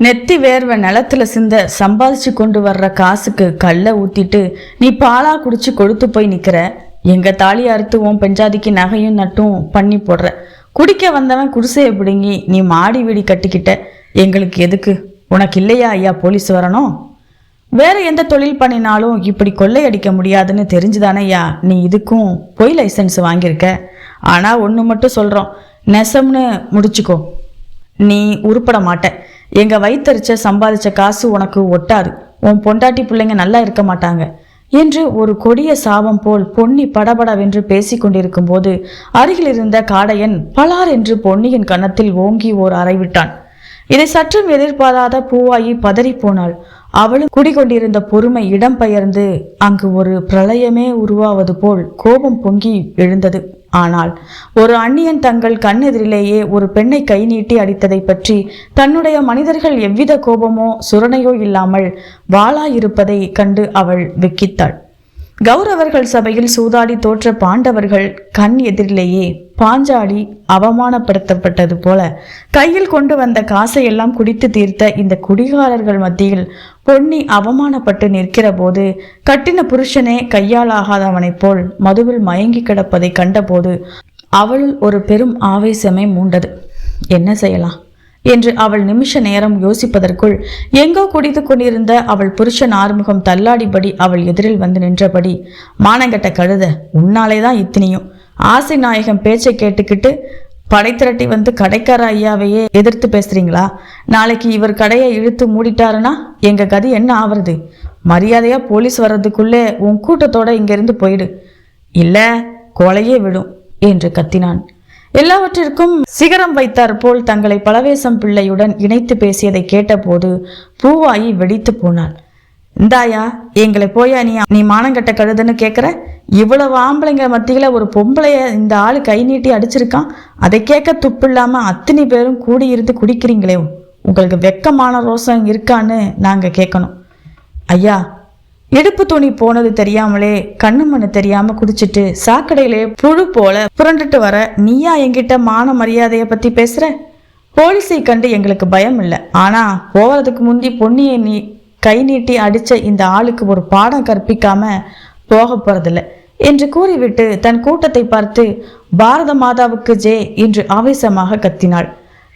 நெத்தி வேர்வை நிலத்துல சிந்த சம்பாதிச்சு கொண்டு வர்ற காசுக்கு கல்லை ஊத்திட்டு நீ பாலா குடிச்சு கொழுத்து போய் நிக்கிற. எங்க தாலி அறுத்து உன் பெஞ்சாதிக்கு நகையும் நட்டும் பண்ணி போடுற. குடிக்க வந்தவன் குடிசையை பிடுங்கி நீ மாடி வீடி கட்டிக்கிட்ட. எங்களுக்கு எதுக்கு? உனக்கு இல்லையா ஐயா போலீஸ் வரணும்? வேற எந்த தொழில் பண்ணினாலும் இப்படி கொள்ளையடிக்க முடியாதுன்னு தெரிஞ்சுதானேயா நீ இதுக்கும் பொய் லைசன்ஸ் வாங்கியிருக்க. ஆனா ஒன்று மட்டும் சொல்றோம். நெசம்னு முடிச்சுக்கோ. நீ உருப்பட மாட்ட. எங்க வயிற்றுச்ச சம்பாதிச்ச காசு உனக்கு ஒட்டாது. உன் பொண்டாட்டி பிள்ளைங்க நல்லா இருக்க மாட்டாங்க. என்று ஒரு கொடிய சாபம் போல் பொன்னி படபடவென்று பேசிக் கொண்டிருக்கும் போது அருகில் இருந்த காடையன் பலார் என்று பொன்னியின் கன்னத்தில் ஓங்கி ஓர் அறைவிட்டான். இதை சற்றும் எதிர்பாராத பூவாயி பதறிப் போனாள். அவளும் குடிகொண்டிருந்த பொறுமை இடம் பெயர்ந்து அங்கு ஒரு பிரளயமே உருவாவது போல் கோபம் பொங்கி எழுந்தது. ஆனால் ஒரு அந்நியன் தங்கள் கண்ணெதிரிலேயே ஒரு பெண்ணை கை நீட்டி அடித்ததை பற்றி தன்னுடைய மனிதர்கள் எவ்வித கோபமோ சுரணையோ இல்லாமல் வாளாயிருப்பதை கண்டு அவள் வெக்கித்தாள் கௌரவர்கள் சபையில் சூதாடி தோற்ற பாண்டவர்கள் கண் எதிரிலேயே பாஞ்சாலி அவமானப்படுத்தப்பட்டது போல கையில் கொண்டு வந்த காசையெல்லாம் குடித்து தீர்த்த இந்த குடிகாரர்கள் மத்தியில் பொன்னி அவமானப்பட்டு நிற்கிற போது கட்டின புருஷனே கையாலாகாதவனைப் போல் மதுவில் மயங்கி கிடப்பதை கண்டபோது அவள் ஒரு பெரும் ஆவேசமே மூண்டது. என்ன செய்யலாம்? என்று அவள் நிமிஷ நேரம் யோசிப்பதற்குள் எங்கோ குடித்து கொண்டிருந்த அவள் புருஷன் ஆறுமுகம் தள்ளாடிபடி அவள் எதிரில் வந்து நின்றபடி மானங்கட்ட கழுத உன்னாலே தான் இத்தனையும். ஆசை நாயகம் பேச்சை கேட்டுக்கிட்டு படை திரட்டி வந்து கடைக்கார ஐயாவையே எதிர்த்து பேசுறீங்களா? நாளைக்கு இவர் கடையை இழுத்து மூடிட்டாருன்னா எங்க கதி என்ன ஆவறது? மரியாதையா போலீஸ் வர்றதுக்குள்ளே உன் கூட்டத்தோட இங்கிருந்து போயிடு. இல்ல கொலையே விடும் என்று கத்தினான். எல்லாவற்றிற்கும் சிகரம் வைத்தார் போல் தங்களை பலவேசம் பிள்ளையுடன் இணைத்து பேசியதை கேட்டபோது பூவாயி வெடித்து போனாள். இந்தாயா எங்களை போயா நீ நீ மானங்கட்ட கழுதுன்னு கேட்குற இவ்வளவு ஆம்பளைங்க மத்தியில ஒரு பொம்பளைய இந்த ஆளு கை நீட்டி அடிச்சிருக்கான். அதை கேட்க துப்பு இல்லாம அத்தனை பேரும் கூடியிருந்து குடிக்கிறீங்களே. உங்களுக்கு வெக்கமான ரோசம் இருக்கான்னு நாங்க கேட்கணும் ஐயா இடுப்பு துணி போனது தெரியாமலே கண்ணு மண்ணு தெரியாம குடிச்சிட்டு சாக்கடையிலே புழு போல புரண்டுட்டு வர நீயா என்கிட்ட மான மரியாதையை பத்தி பேசுற? போலீஸை கண்டு எங்களுக்கு பயம் இல்லை ஆனா போவதுக்கு முந்தி பொன்னியை நீ கை நீட்டி அடிச்ச இந்த ஆளுக்கு ஒரு பாடம் கற்பிக்காம போக போகிறதில்ல என்று கூறிவிட்டு தன் கூட்டத்தை பார்த்து பாரத மாதாவுக்கு ஜே என்று ஆவேசமாக கத்தினாள்.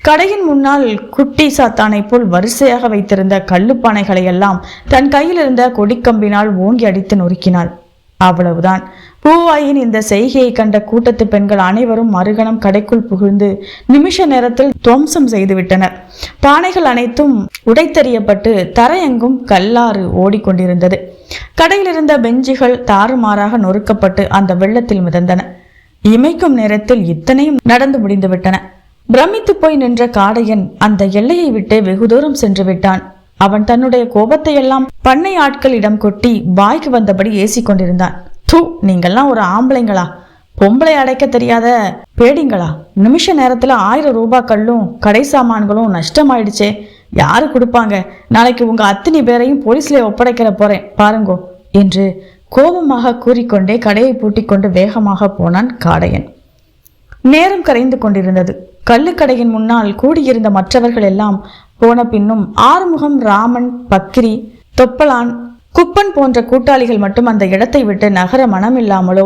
கடையின் முன்னால் குட்டி சாத்தானை போல் வரிசையாக வைத்திருந்த கள்ளுப்பானைகளை எல்லாம் தன் கையில் இருந்த கொடிக்கம்பினால் ஓங்கி அடித்து நொறுக்கினாள். அவ்வளவுதான். பூவாயின் இந்த செய்கையை கண்ட கூட்டத்து பெண்கள் அனைவரும் மறுகணம் கடைக்குள் புகுந்து நிமிஷ நேரத்தில் துவம்சம் செய்துவிட்டனர். பானைகள் அனைத்தும் உடைத்தறியப்பட்டு தரையெங்கும் கல்லாறு ஓடிக்கொண்டிருந்தது. கடையில் இருந்த பெஞ்சுகள் தாறுமாறாக நொறுக்கப்பட்டு அந்த வெள்ளத்தில் மிதந்தன. இமைக்கும் நேரத்தில் இத்தனையும் நடந்து முடிந்துவிட்டன. பிரமித்து போய் நின்ற காடையன் அந்த எல்லையை விட்டு வெகு தூரம் சென்று விட்டான். அவன் தன்னுடைய கோபத்தை எல்லாம் பண்ணை ஆட்களிடம் கொட்டி வாய்க்கு வந்தபடி ஏசி கொண்டிருந்தான் தூ நீங்கள்லாம் ஒரு ஆம்பளைங்களா? பொம்பளை அடைக்க தெரியாத பேடிங்களா? நிமிஷ நேரத்துல ஆயிரம் ரூபாய் கல்லும் கடை சாமான்களும் நஷ்டமாயிடுச்சே. யாரு கொடுப்பாங்க? நாளைக்கு உங்க அத்தனை பேரையும் போலீஸ்ல ஒப்படைக்கிற போறேன். பாருங்கோ என்று கோபமாக கூறிக்கொண்டே கடையை பூட்டிக் கொண்டு வேகமாக போனான் காடையன். நேரம் கரைந்து கொண்டிருந்தது. கள்ளுக்கடையின் முன்னால் கூடியிருந்த மற்றவர்கள் எல்லாம் போன பின்னும் ஆறுமுகம் ராமன் பக்ரி தொப்பலான் குப்பன் போன்ற கூட்டாளிகள் மட்டும் அந்த இடத்தை விட்டு நகர மனமில்லாமலோ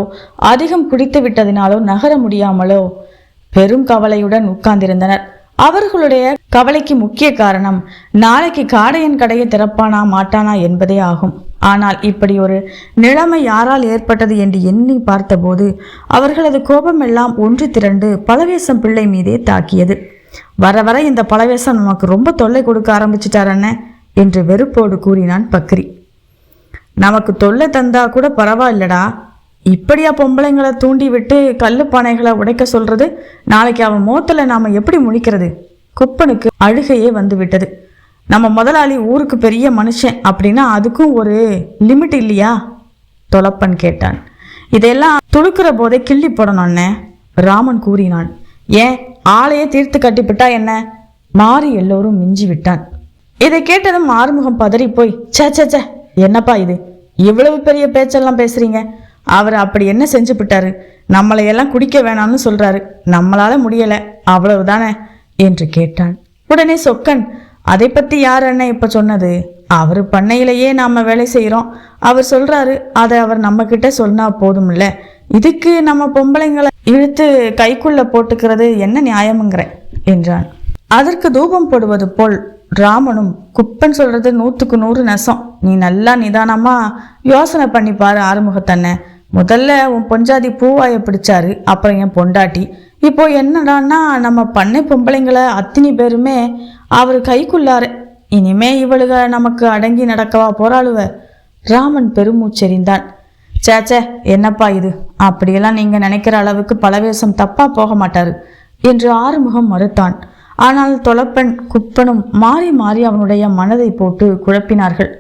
அதிகம் குடித்து விட்டதினாலோ நகர முடியாமலோ பெரும் கவலையுடன் உட்கார்ந்திருந்தனர். அவர்களுடைய கவலைக்கு முக்கிய காரணம் நாளைக்கு காடையன் கடையை திறப்பானா மாட்டானா என்பதே ஆகும். ஆனால் இப்படி ஒரு நிலைமை யாரால் ஏற்பட்டது என்று எண்ணி பார்த்தபோது அவர்களது கோபமெல்லாம் ஒன்று திரண்டு பலவேசம் பிள்ளை மீதே தாக்கியது. வர வர இந்த பலவேசம் நமக்கு ரொம்ப தொல்லை கொடுக்க ஆரம்பிச்சிட்டார் அண்ணே என்று வெறுப்போடு கூறினான் பக்ரி. நமக்கு தொல்லை தந்தா கூட பரவாயில்லடா. இப்படியா பொம்பளைங்களை தூண்டி விட்டு கல்லு பானைகளை உடைக்க சொல்றது? நாளைக்கு அவன் மோத்தில் நாம எப்படி முடிக்கிறது குப்பனுக்கு அழுகையே வந்து விட்டது நம்ம முதலாளி ஊருக்கு பெரிய மனுஷன் அப்படின்னா அதுக்கும் ஒரு லிமிட் இல்லையா? தொலப்பன் கேட்டான். இதையெல்லாம் துடுக்கிற போதே கிள்ளி போடணும் அண்ணே ராமன் கூறினான். ஏன்? ஆளையே தீர்த்து கட்டிவிட்டா என்ன? மாறி எல்லோரும் மிஞ்சி விட்டான் இதை கேட்டதும் ஆறுமுகம் பதறி போய் சே சே சே என்னப்பா இது? இவ்வளவு பெரிய பேச்செல்லாம் பேசுறீங்க. அவர் அப்படி என்ன செஞ்சு விட்டாரு? நம்மளை எல்லாம் குடிக்க வேணாம்னு சொல்றாரு. நம்மளால முடியல. அவ்வளவுதானே? என்று கேட்டான் உடனே சொக்கன் அதை பத்தி யார் அண்ணன் இப்ப சொன்னது? அவர் பண்ணையிலேயே நாம வேலை செய்கிறோம் அவர் சொல்றாரு அதை அவர் நம்ம கிட்ட சொன்னா போதும்ல இதுக்கு நம்ம பொம்பளைங்களை இழுத்து கைக்குள்ள போட்டுக்கிறது என்ன நியாயமுங்கிறேன் என்றான். அதற்கு தூபம் போடுவது போல் ராமனும் குப்பன் சொல்றது நூற்றுக்கு நூறு நெசம். நீ நல்லா நிதானமா யோசனை பண்ணி பாரு ஆறுமுகத்தன்ன முதல்ல உன் பொஞ்சாதி பூவாயை பிடிச்சாரு அப்புறம் என் பொண்டாட்டி. இப்போ என்னடான்னா நம்ம பண்ணை பொம்பளைங்களை அத்தினி பேருமே அவர் கைக்குள்ளாரு. இனிமே இவளுக நமக்கு அடங்கி நடக்கவா போராளுவ ராமன் பெருமூச்செறிந்தான். சேச்சே என்னப்பா இது? அப்படியெல்லாம் நீங்க நினைக்கிற அளவுக்கு பலவேசம் தப்பா போக மாட்டாரு என்று ஆறுமுகம் மறுத்தான். ஆனால் தொலப்பன் குப்பனும் மாறி மாறி அவனுடைய மனதை போட்டு குழப்பினார்கள்.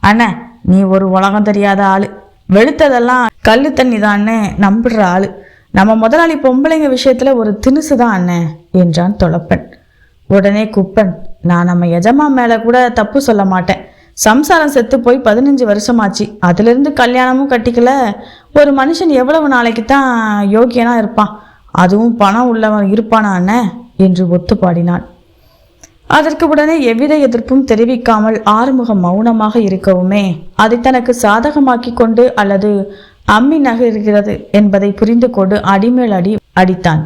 அண்ண நீ ஒரு உலகம் தெரியாத ஆளு. வெளுத்ததெல்லாம் கல்லு தண்ணி தான்னு நம்புற ஆளு. நம்ம முதலாளி பொம்பளைங்க விஷயத்துல ஒரு தினுசுதான் அண்ணே என்றான் தொலப்பன் உடனே குப்பன் நான் நம்ம எஜமா மேல கூட தப்பு சொல்ல மாட்டேன். சம்சாரம் செத்து போய் பதினஞ்சு வருஷமாச்சு. அதுலேருந்து கல்யாணமும் கட்டிக்கல. ஒரு மனுஷன் எவ்வளவு நாளைக்கு தான் யோகியனா இருப்பான்? அதுவும் பணம் உள்ளவன் இருப்பானா என்ன? என்று ஒத்து பாடினான் அதற்கு உடனே எவ்வித எதிர்ப்பும் தெரிவிக்காமல் ஆறுமுகம் மௌனமாக இருக்கவுமே அதை தனக்கு சாதகமாக்கி கொண்டு அல்லது அம்மி நகர்கிறது என்பதை புரிந்து கொண்டு அடிமேல் அடி அடித்தான்.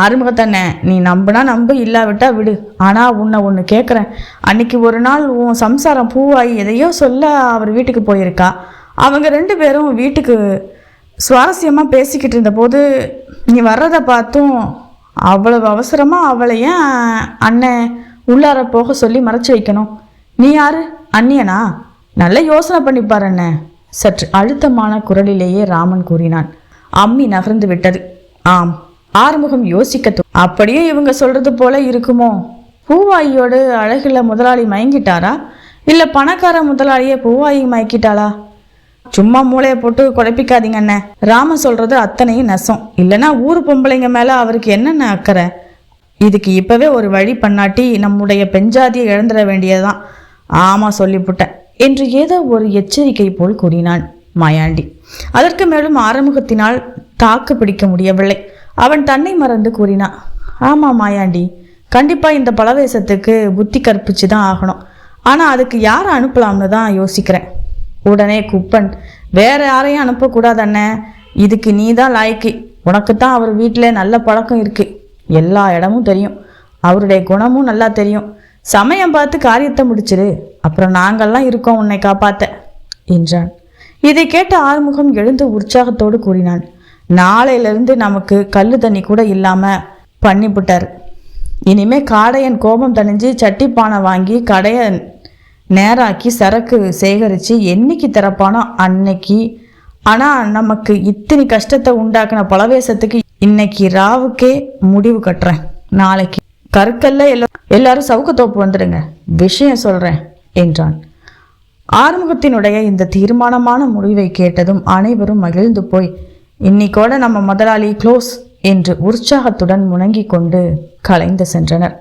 ஆறுமுகத்தண்ணே நீ நம்புனா நம்பு இல்லாவிட்டா விடு. ஆனால் உன்னை ஒன்று கேட்குறேன் அன்னைக்கு ஒரு நாள் உன் சம்சாரம் பூவாயி எதையோ சொல்ல அவர் வீட்டுக்கு போயிருக்கா. அவங்க ரெண்டு பேரும் வீட்டுக்கு சுவாரஸ்யமாக பேசிக்கிட்டு இருந்தபோது நீ வர்றதை பார்த்தும் அவ்வளவு அவசரமாக அவளை ஏன் அண்ணன் உள்ளார போக சொல்லி மறைச்சு வைக்கணும்? நீ யாரு? அண்ணியனா நல்ல யோசனை பண்ணிப்பார் அண்ணன் சற்று அழுத்தமான குரலிலேயே ராமன் கூறினான். அம்மி நகர்ந்து விட்டது. ஆம் ஆறுமுகம் யோசிக்க அப்படியே இவங்க சொல்றது போல இருக்குமோ? பூவாயியோடு அழகுல முதலாளி மயங்கிட்டாரா? இல்ல பணக்கார முதலாளியே பூவாயி மயக்கிட்டாளா? சும்மா மூளையை போட்டு குழப்பிக்காதீங்க அண்ணே. ராம சொல்றது அத்தனையும் நெசம். இல்லைன்னா ஊர் பொம்பளைங்க மேல அவருக்கு என்னென்ன அக்கறை? இதுக்கு இப்பவே ஒரு வழி பண்ணாட்டி நம்முடைய பெஞ்சாதியை இழந்துட வேண்டியதுதான். ஆமா சொல்லிப்புட்டேன் என்று ஏதோ ஒரு எச்சரிக்கை போல் கூறினான் மாயாண்டி. அதற்கு மேலும் ஆறுமுகத்தினால் தாக்கு பிடிக்க முடியவில்லை. அவன் தன்னை மறந்து கூறினான் ஆமாம் மாயாண்டி கண்டிப்பாக இந்த பலவேசத்துக்கு புத்தி கற்பிச்சு தான் ஆகணும். ஆனால் அதுக்கு யாரை அனுப்பலாம்னு தான் யோசிக்கிறேன். உடனே குப்பன் வேற யாரையும் அனுப்பக்கூடாது இதுக்கு நீ தான் லாய்க்கு. உனக்கு தான் அவர் வீட்டில் நல்ல பழக்கம் இருக்கு. எல்லா இடமும் தெரியும். அவருடைய குணமும் நல்லா தெரியும். சமயம் பார்த்து காரியத்தை முடிச்சிரு. அப்புறம் நாங்கள்லாம் இருக்கோம் உன்னை காப்பாத்த என்றான். இதை கேட்ட ஆறுமுகம் எழுந்து உற்சாகத்தோடு கூறினான். நாளையிலிருந்து நமக்கு கல்லு தண்ணி கூட இல்லாம பண்ணிவிட்டார் இனிமே காடையன் கோபம் தணிஞ்சு சட்டி பானை வாங்கி கடையை நேராக்கி சரக்கு சேகரித்து என்னைக்கு திறப்பானோ அன்னைக்கு. ஆனால் நமக்கு இத்தனை கஷ்டத்தை உண்டாக்குன பலவேசத்துக்கு இன்னைக்கு ராவுக்கே முடிவு கட்டுறேன். நாளைக்கு கற்கல்ல எல்லா எல்லாரும் சவுக்கத்தோப்பு வந்துடுங்க விஷயம் சொல்கிறேன் என்றான். ஆறுமுகத்தினுடைய இந்த தீர்மானமான முடிவை கேட்டதும் அனைவரும் மகிழ்ந்து போய் இன்னைக்கோட நம்ம முதலாளி க்ளோஸ் என்று உற்சாகத்துடன் முணங்கிக் கொண்டு கலைந்து சென்றனர்.